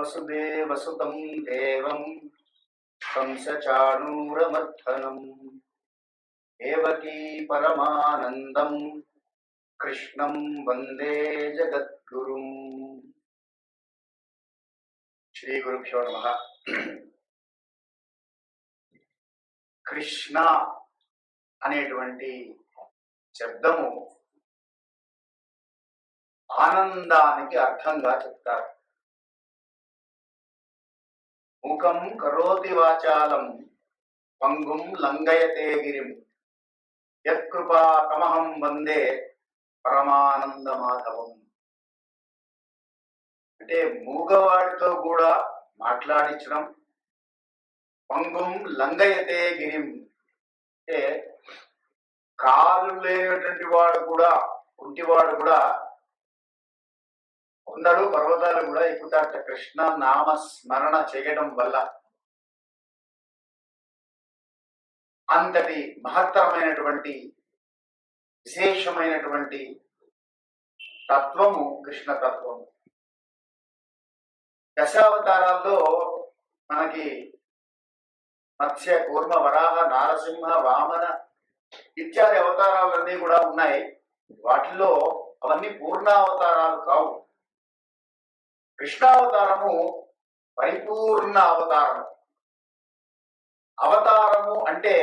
వసుదేవసుతం దేవం కంసచాణూరమర్ధనం దేవకీ పరమానందం కృష్ణం వందే జగద్గురుం శ్రీ గురుభ్యో నమ కృష్ణ అనేటువంటి శబ్దము ఆనందానికి అర్థంగా చెప్తారు. ముఖం కరోతి వాచాలం పంగుం లంఘయతే గిరిం. యత్కృపాతమహం వందే పరమానంద మాధవం అంటే మూగవాడితో కూడా మాట్లాడించడం పంగుం లంఘయతే గిరిం. అంటే కాలు లేనటువంటి వాడు కూడా కుంటివాడు కూడా కొండలు పర్వతాలు కూడా ఎక్కుతాట కృష్ణ నామ స్మరణ చేయడం వల్ల అంతటి మహత్తరమైనటువంటి విశేషమైనటువంటి తత్వము కృష్ణ తత్వము. దశావతారాల్లో మనకి మత్స్య కూర్మ వరాహ నారసింహ వామన ఇత్యాది అవతారాలన్నీ కూడా ఉన్నాయి. వాటిలో అవన్నీ పూర్ణావతారాలు కావు. కృష్ణావతారము పరిపూర్ణ అవతారము. అవతారము అంటే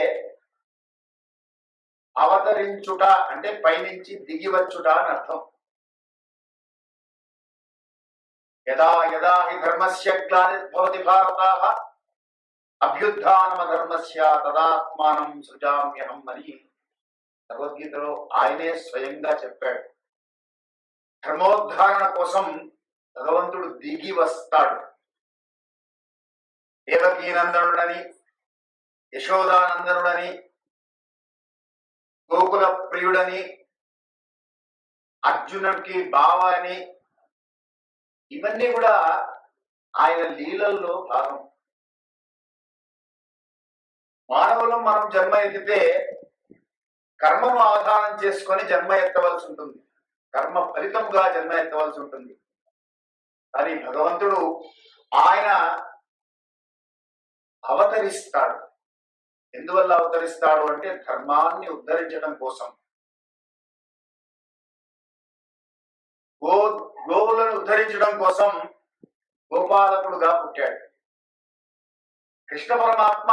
అవతరించుట అంటే పైనుంచి దిగివచ్చుట అని అర్థం. యదా యదా హి ధర్మస్య గ్లానిర్భవతి భారతాః అభ్యుద్ధానమ ధర్మస్య తదాత్మానం సృజామ్యహం అని భగవద్గీతలో ఆయనే స్వయంగా చెప్పాడు. ధర్మోద్ధారణ కోసం భగవంతుడు దిగి వస్తాడు. దేవకీనందనుడని యశోదానందనుడని గోకుల ప్రియుడని అర్జునుడికి బావ అని ఇవన్నీ కూడా ఆయన లీలల్లో భాగం. మానవులం మనం జన్మ ఎత్తితే కర్మను ఆధారం చేసుకొని జన్మ ఎత్తవలసి ఉంటుంది. కర్మ ఫలితంగా జన్మ ఎత్తవలసి ఉంటుంది. కానీ భగవంతుడు ఆయన అవతరిస్తాడు. ఎందువల్ల అవతరిస్తాడు అంటే ధర్మాన్ని ఉద్ధరించడం కోసం. గో గోవులను ఉద్ధరించడం కోసం గోపాలకుడుగా పుట్టాడు. కృష్ణ పరమాత్మ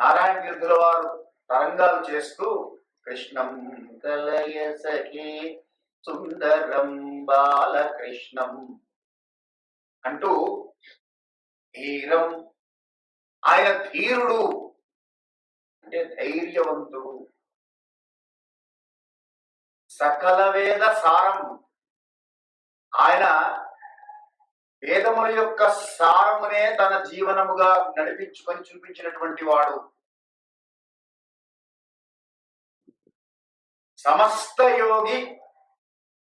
నారాయణ తీర్థుల వారు తరంగాలు చేస్తూ కృష్ణం కలయ సఖీ సుందరం బాలకృష్ణం అంటూ ధీరం. ఆయన ధీరుడు అంటే ధైర్యవంతుడు. సకల వేద సారం. ఆయన వేదముల యొక్క సారమునే తన జీవనముగా నడిపించుకొని చూపించినటువంటి వాడు. సమస్త యోగి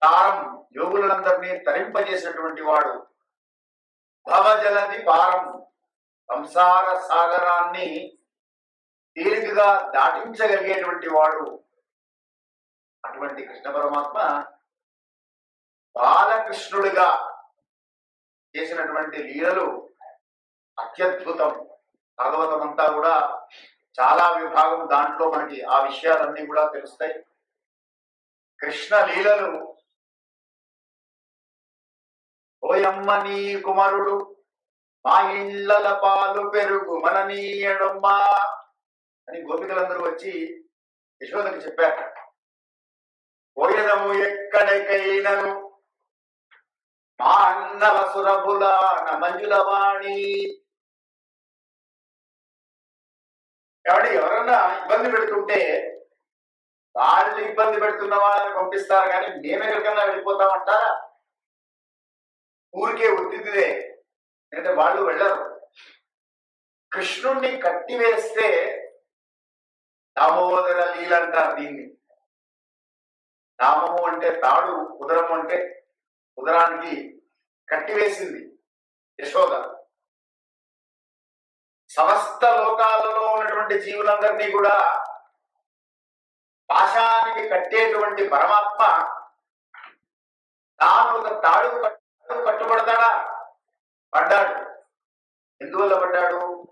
తారం యోగులందరినీ తరింపజేసినటువంటి వాడు భవజలది పారం సంసార సాగరాన్ని తేలికగా దాటించగలిగేటువంటి వాడు అటువంటి కృష్ణ పరమాత్మ బాలకృష్ణుడిగా చేసినటువంటి లీలలు అత్యద్భుతం. భాగవతం అంతా కూడా చాలా విభాగం దాంట్లో మనకి ఆ విషయాలన్నీ కూడా తెలుస్తాయి. కృష్ణ లీలలు ఓయమ్మ నీ కుమారుడు మా ఇళ్ళల పాలు పెరుగు మన నీయడమ్మా అని గోపికలందరూ వచ్చి యశోదకి చెప్పారు పోయదము ఎక్కడికైనను? మా అన్నల సురభుల మంజుల వాణి. కాబట్టి ఎవరన్నా ఇబ్బంది పెడుతుంటే వాళ్ళు ఇబ్బంది పెడుతున్న వాళ్ళని పంపిస్తారు కానీ మేమెక్కడికన్నా వెళ్ళిపోతామంటారా? ఊరికే ఉత్తిదే అంటే వాళ్ళు వెళ్ళరు. కృష్ణుణ్ణి కట్టివేస్తే దామోదర లీల అంటారు దీన్ని. దామము అంటే తాడు ఉదరం అంటే ఉదరానికి కట్టివేసింది యశోద. సమస్త లోకాలలో ఉన్నటువంటి జీవులందరినీ కూడా పాశానికి కట్టేటువంటి పరమాత్మ తాను ఒక తాడు పట్టుబడతాడా పడ్డాడు. ఎందువల్ల పడ్డాడు?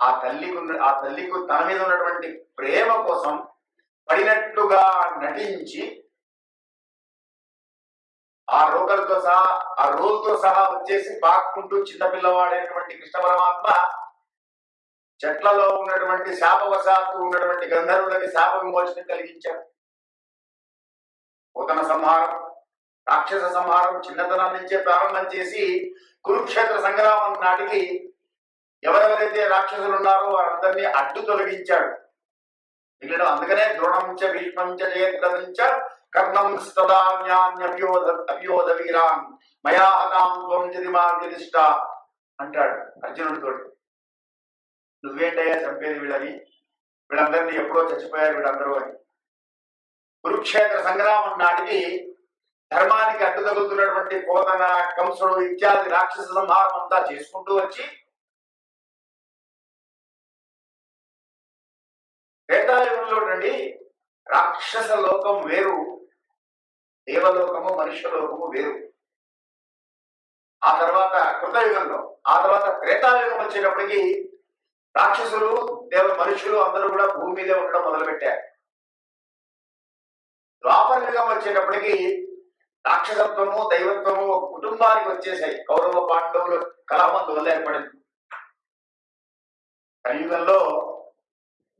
ఆ తల్లికి ఉన్న- ఆ తల్లికి తన మీద ఉన్నటువంటి ప్రేమ కోసం పడినట్టుగా నటించి ఆ రోగలతో సహా ఆ రోగుతో సహా వచ్చేసి పాక్కుంటూ చిన్నపిల్లవాడైనటువంటి కృష్ణ పరమాత్మ చెట్లలో ఉన్నటువంటి శాపవశాత్తు ఉన్నటువంటి గంధర్వులకి శాప విమోచన కలిగించాడు. పూతన సంహారం. రాక్షస సంహారం చిన్నతనం నుంచే ప్రారంభం చేసి కురుక్షేత్ర సంగ్రామం నాటికి ఎవరెవరైతే రాక్షసులు ఉన్నారో వారందరినీ అడ్డు తొలగించాడు. మిగిలిన అందుకనే ద్రోణం చ భీష్మం చ చ కర్ణం స్తదాన్యాన్యవ్యోధ అవ్యోధ వీరాన్ మయాహతాం త్వం చది మార్గదిష్ట అంటాడు అర్జునుడితో నువ్వేంటయ్యా చంపేది వీళ్ళని? వీళ్ళందరినీ ఎప్పుడో చచ్చిపోయారు వీళ్ళందరూ అని. కురుక్షేత్ర సంగ్రామం నాటికి ధర్మానికి అడ్డు తగులుతున్నటువంటి పోతన కంసుడు ఇత్యాది రాక్షస సంహారం అంతా చేసుకుంటూ వచ్చి త్రేతాయుగంలో నుండి రాక్షస లోకం వేరు దేవలోకము మనుష్యలోకము వేరు. ఆ తర్వాత కృతయుగంలో ఆ తర్వాత త్రేతాయుగం వచ్చేటప్పటికి రాక్షసులు దేవ మనుషులు అందరూ కూడా భూమి మీదే ఉండడం మొదలుపెట్టారు. ద్వాపర యుగం వచ్చేటప్పటికి రాక్షసత్వము దైవత్వము ఒక కుటుంబానికి వచ్చేసాయి. కౌరవ పాండవులు కలహమందు వల్ల ఏర్పడింది. కలియుగంలో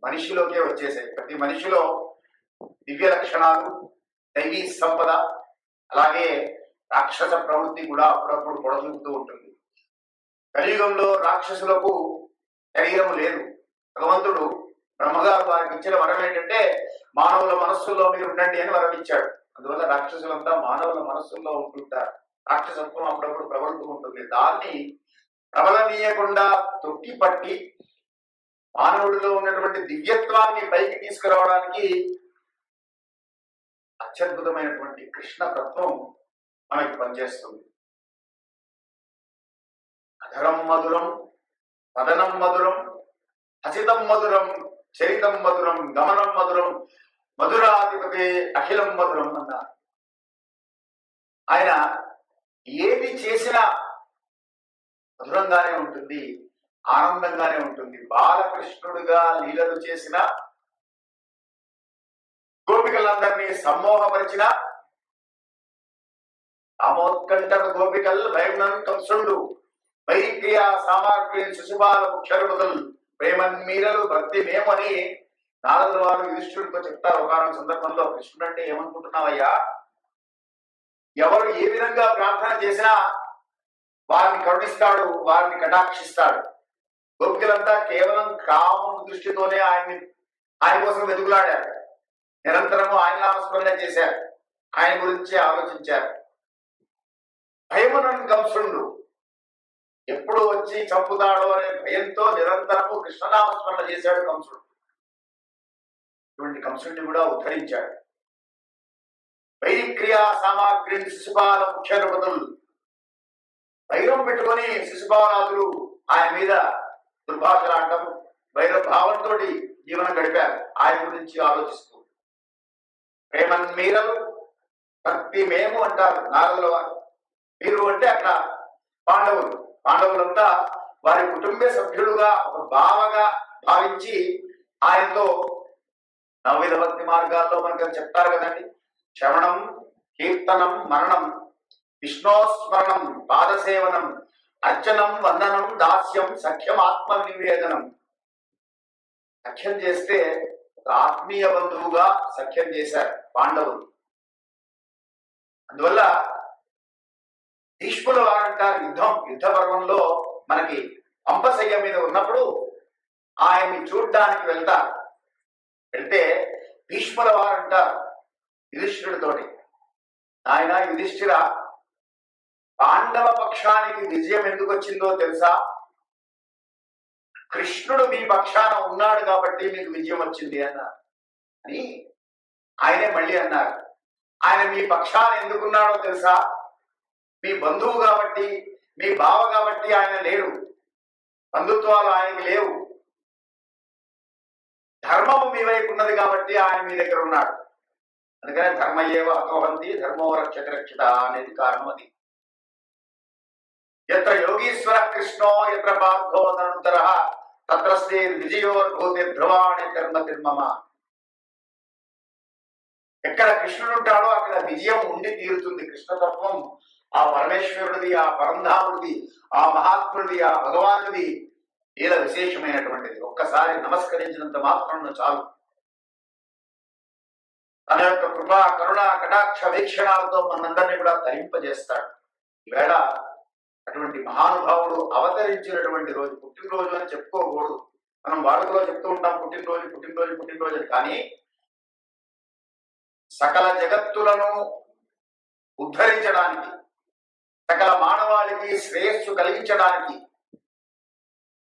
మనిషిలోకే వచ్చేసాయి. ప్రతి మనిషిలో దివ్య లక్షణాలు దైవీ సంపద అలాగే రాక్షస ప్రవృత్తి కూడా అప్పుడప్పుడు పొడజూపుతూ ఉంటుంది. కలియుగంలో రాక్షసులకు శరీరం లేదు. భగవంతుడు బ్రహ్మగారు వారికి ఇచ్చిన వరం ఏంటంటే మానవుల మనస్సుల్లో మీరు ఉండండి అని వరం ఇచ్చాడు. అందువల్ల రాక్షసులంతా మానవుల మనస్సుల్లో ఉంటుంటారు రాక్షసత్వం అప్పుడప్పుడు ప్రబలుతూ ఉంటుంది. దాన్ని ప్రబలనీయకుండా తొక్కి పట్టి మానవుడిలో ఉన్నటువంటి దివ్యత్వాన్ని పైకి తీసుకురావడానికి అత్యద్భుతమైనటువంటి కృష్ణ తత్వం మనకి పనిచేస్తుంది. అధరం మధురం పదనం మధురం హసితం మధురం చరితం మధురం గమనం మధురం మధురాధిపతి అఖిలం మధురం అన్నారు. ఆయన ఏది చేసినా మధురంగానే ఉంటుంది ఆనందంగానే ఉంటుంది. బాలకృష్ణుడుగా లీలలు చేసిన గోపికలందరినీ సమ్మోహపరిచిన రామోత్కంఠ గోపికల్ భయమునన్ కంసుడు వైక్రియ సామాగ్రి శిశుబాల ముఖ్యరుడుదల్ ప్రేమన్మీరలు భక్తి మేమని నారదుల వారు యుధిష్ఠుడితో చెప్తారు ఒకనొక సందర్భంలో కృష్ణుడు అంటే ఏమనుకుంటున్నావయ్యా? ఎవరు ఏ విధంగా ప్రార్థన చేసినా వారిని కరుణిస్తాడు వారిని కటాక్షిస్తాడు. గోపికలంతా కేవలం కామం దృష్టితోనే ఆయన్ని ఆయన కోసం వెతుకులాడారు. నిరంతరము ఆయన నామస్మరణ చేశారు. ఆయన గురించి ఆలోచించారు. భయమునన్ కంసుడు ఎప్పుడు వచ్చి చంపుతాడో అనే భయంతో నిరంతరము కృష్ణనామస్మరణ చేశాడు కంసుడు ఇటువంటి కంసుడిని కూడా ఉద్ధరించాడు. వైరిక్రియా సామాగ్రిని శిశుపాల ముఖ్య నృపతులు వైరం పెట్టుకొని శిశుపాలాదులు ఆయన మీద దుర్భాషలాడటం వైర భావంతో జీవనం గడిపారు. ఆయన గురించి ఆలోచిస్తూ. ప్రేమన్ మీరలు భక్తి మేము అంటారు నారదుల వారు. మీరు అంటే అక్కడ పాండవులు. పాండవులంతా వారి కుటుంబ సభ్యులుగా ఒక భావగా భావించి ఆయనతో నవవిధ భక్తి మార్గాల్లో మనకి చెప్తారు కదండి. శ్రవణం కీర్తనం మరణం విష్ణోస్మరణం పాదసేవనం అర్చనం వందనం దాస్యం సఖ్యం ఆత్మ నివేదనం సఖ్యం చేస్తే ఒక ఆత్మీయ బంధువుగా సఖ్యం చేశారు పాండవులు. అందువల్ల భీష్ముల వారంటారు యుద్ధం యుద్ధ పర్వంలో మనకి అంబసయ్య మీద ఉన్నప్పుడు ఆయన్ని చూడ్డానికి వెళ్తారు. వెళ్తే భీష్ముల వారంటారు యుధిష్ఠిరుడితోటి. ఆయన యుధిష్ఠిర పాండవ పక్షానికి విజయం ఎందుకు వచ్చిందో తెలుసా? కృష్ణుడు మీ పక్షాన ఉన్నాడు కాబట్టి మీకు విజయం వచ్చింది అన్నారు. అని ఆయనే మళ్ళీ అన్నారు. ఆయన మీ పక్షాన ఎందుకున్నాడో తెలుసా? మీ బంధువు కాబట్టి మీ బావ కాబట్టి ఆయన లేడు. బంధుత్వాలు ఆయనకి లేవు. ధర్మము మీ వైపు ఉన్నది కాబట్టి ఆయన మీ దగ్గర ఉన్నాడు. అందుకనే ధర్మయేవ హతోహంతి ధర్మో రక్షక రక్షిత అనేది కారణం అది. ఎత్ర యోగీశ్వర కృష్ణో ఎత్ర పార్థో తనంతర తత్ర శ్రీ విజయోద్భూతి ధ్రువాణి కర్మ తిర్మమ. ఎక్కడ కృష్ణుడు ఉంటాడో అక్కడ విజయం ఉండి తీరుతుంది కృష్ణతత్వం. ఆ పరమేశ్వరుడిది ఆ పరంధాముడిది ఆ మహాత్ముడిది ఆ భగవానుడిది. ఇలా విశేషమైనటువంటిది. ఒక్కసారి నమస్కరించినంత మాత్రం చాలు. తన యొక్క కృపా కరుణ కటాక్ష వీక్షణాలతో మనందరినీ కూడా తరింపజేస్తాడు. ఈవేళ అటువంటి మహానుభావుడు అవతరించినటువంటి రోజు పుట్టినరోజు అని చెప్పుకోకూడదు. మనం వాడుకలో చెప్తూ ఉంటాం పుట్టినరోజు పుట్టినరోజు పుట్టినరోజు కానీ సకల జగత్తులను ఉద్ధరించడానికి సకల మానవాళికి శ్రేయస్సు కలిగించడానికి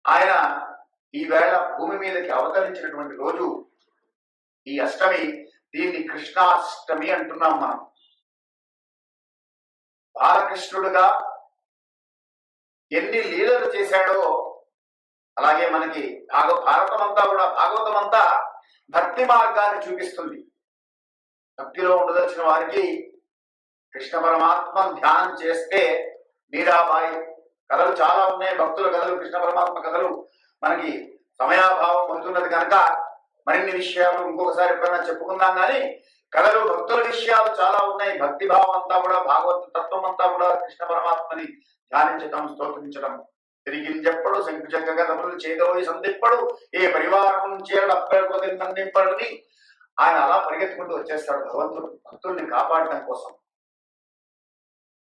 ఆయన ఈవేళ భూమి మీదకి అవతరించినటువంటి రోజు ఈ అష్టమి దీన్ని కృష్ణాష్టమి అంటున్నాం మనం. బాలకృష్ణుడుగా ఎన్ని లీలలు చేశాడో అలాగే మనకి భాగ భారతం అంతా కూడా భాగవతం అంతా భక్తి మార్గాన్ని చూపిస్తుంది. భక్తిలో ఉండదలిచిన వారికి కృష్ణ పరమాత్మ ధ్యానం చేస్తే మీరాబాయి కథలు చాలా ఉన్నాయి. భక్తుల కథలు కృష్ణ పరమాత్మ కథలు. మనకి సమయాభావం పొందుతున్నది కనుక మరిన్ని విషయాలు ఇంకొకసారి ఎప్పుడైనా చెప్పుకుందాం కానీ కథలు భక్తుల విషయాలు చాలా ఉన్నాయి. భక్తి భావం అంతా కూడా భాగవత తత్వం అంతా కూడా కృష్ణ పరమాత్మని ధ్యానించటం స్తోత్రించడం తిరిగి చెప్పడు శంకుచక్క కథములు చేదోయి సందిప్పడు ఏ పరివారం చేయాలి అప్పటి నింపడని ఆయన అలా పరిగెత్తుకుంటూ వచ్చేస్తాడు భగవంతుడు భక్తుల్ని కాపాడటం కోసం.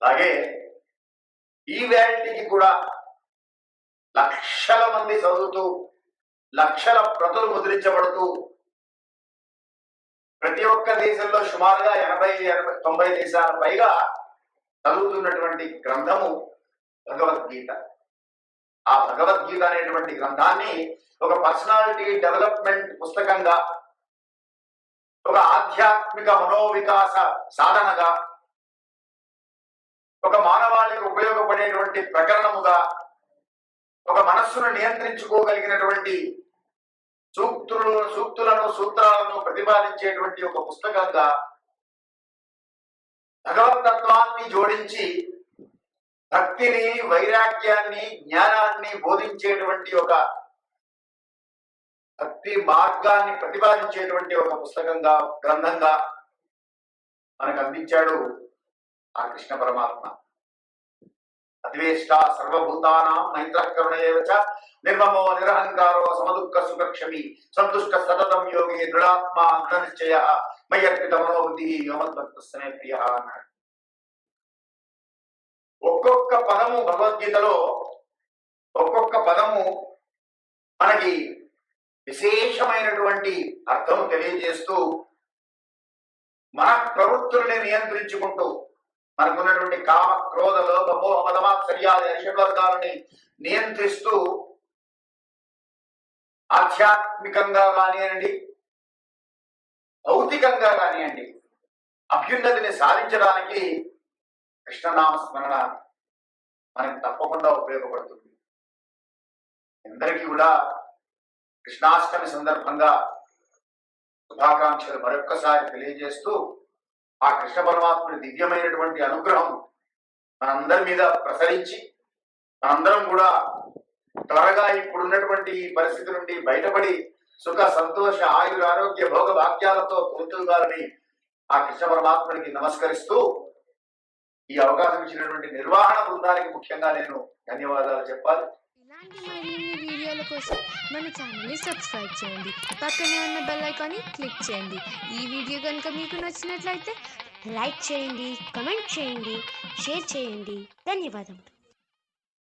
అలాగే ఈ వ్యాలిటీకి కూడా లక్షల మంది చదువుతూ లక్షల ప్రతులు ముద్రించబడుతూ ప్రతి ఒక్క దేశంలో సుమారుగా ఎనభై ఎనభై తొంభై దేశాల పైగా చదువుతున్నటువంటి గ్రంథము భగవద్గీత. ఆ భగవద్గీత అనేటువంటి గ్రంథాన్ని ఒక పర్సనాలిటీ డెవలప్మెంట్ పుస్తకంగా ఒక ఆధ్యాత్మిక మనోవికాస సాధనగా ఒక మానవాళికి ఉపయోగపడేటువంటి ప్రకరణముగా ఒక మనస్సును నియంత్రించుకోగలిగినటువంటి సూక్తులు సూక్తులను సూత్రాలను ప్రతిపాదించేటువంటి ఒక పుస్తకంగా భగవతత్వాన్ని జోడించి భక్తిని వైరాగ్యాన్ని జ్ఞానాన్ని బోధించేటువంటి ఒక భక్తి మార్గాన్ని ప్రతిపాదించేటువంటి ఒక పుస్తకంగా గ్రంథంగా మనకు అందించాడు ఆ కృష్ణ పరమాత్మ. అద్వేష్ట సర్వభూతానాం మైత్రకరుణయేవచ నిర్మమో నిరహంకారో సమదుఃఖ సుఖక్షమి సంతుష్ట సతతం యోగి దృఢాత్మ దృఢ నిశ్చయ మయ్యర్పిత మనోబుద్ధి యోమద్భక్తస్మే ప్రియ అన్నాడు. ఒక్కొక్క పదము భగవద్గీతలో ఒక్కొక్క పదము మనకి విశేషమైనటువంటి అర్థం తెలియజేస్తూ మన ప్రవృత్తుల్ని నియంత్రించుకుంటూ మనకున్నటువంటి కామ క్రోధ లోభ మోహ మదమాత్సర్యాది అరిషడ్వర్గాలని నియంత్రిస్తూ ఆధ్యాత్మికంగా కానివ్వండి భౌతికంగా కానివ్వండి అభ్యున్నతిని సాధించడానికి కృష్ణనామ స్మరణ మనకి తప్పకుండా ఉపయోగపడుతుంది. అందరికీ కూడా కృష్ణాష్టమి సందర్భంగా శుభాకాంక్షలు మరొక్కసారి తెలియజేస్తూ ఆ కృష్ణ పరమాత్ముడి దివ్యమైనటువంటి అనుగ్రహం మనందరి మీద ప్రసరించి మనందరం కూడా త్వరగా ఇప్పుడున్నటువంటి ఈ పరిస్థితి నుండి బయటపడి సుఖ సంతోష ఆయుర ఆరోగ్య భోగ భాగ్యాలతో పొందుగాలని ఆ కృష్ణ పరమాత్ముడికి నమస్కరిస్తూ ఈ అవకాశం ఇచ్చినటువంటి నిర్వహణ బృందానికి ముఖ్యంగా నేను ధన్యవాదాలు చెప్పాలి. ఇలాంటి మరిన్ని వీడియోల కోసం మన ఛానల్ని సబ్స్క్రైబ్ చేయండి. పక్కనే ఉన్న బెల్ ఐకాన్ని క్లిక్ చేయండి. ఈ వీడియో కనుక మీకు నచ్చినట్లయితే లైక్ చేయండి కమెంట్ చేయండి షేర్ చేయండి. ధన్యవాదములు.